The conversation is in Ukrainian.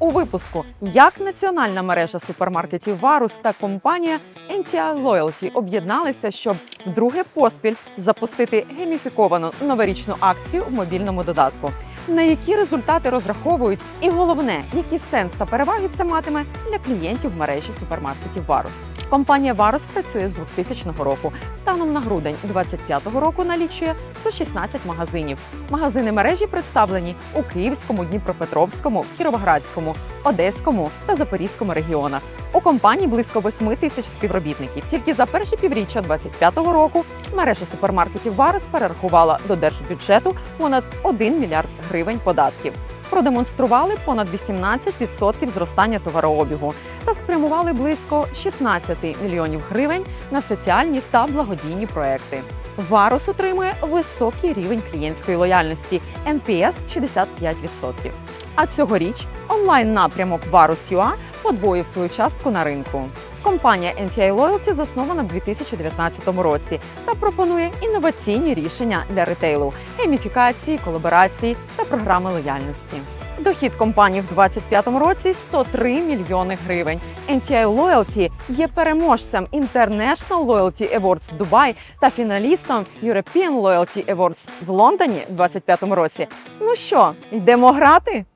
У випуску як національна мережа супермаркетів Варус та компанія NTI Loyalty об'єдналися, щоб вдруге поспіль запустити геміфіковану новорічну акцію в мобільному додатку. На які результати розраховують, і головне, який сенс та переваги це матиме для клієнтів мережі супермаркетів Варус. Компанія Варус працює з 2000 року. Станом на грудень 2025 року налічує 116 магазинів. Магазини мережі представлені у Київському, Дніпропетровському, Кіровоградському, Одеському та Запорізькому регіонах. У компанії близько 8 тисяч співробітників. Тільки за перше півріччя 2025 року мережа супермаркетів Варус перерахувала до держбюджету понад 1 мільярд гривень податків. Продемонстрували понад 18% зростання товарообігу та спрямували близько 16 мільйонів гривень на соціальні та благодійні проекти. Варус отримує високий рівень клієнтської лояльності NPS 65%. А цьогоріч онлайн напрямок Varus.ua подвоїв свою частку на ринку. Компанія NTI Loyalty заснована в 2019 році та пропонує інноваційні рішення для ретейлу, гейміфікації, колаборації та програми лояльності. Дохід компанії в 2025 році 103 мільйони гривень. NTI Loyalty є переможцем International Loyalty Awards Dubai та фіналістом European Loyalty Awards в Лондоні в 2025 році. Ну що, йдемо грати?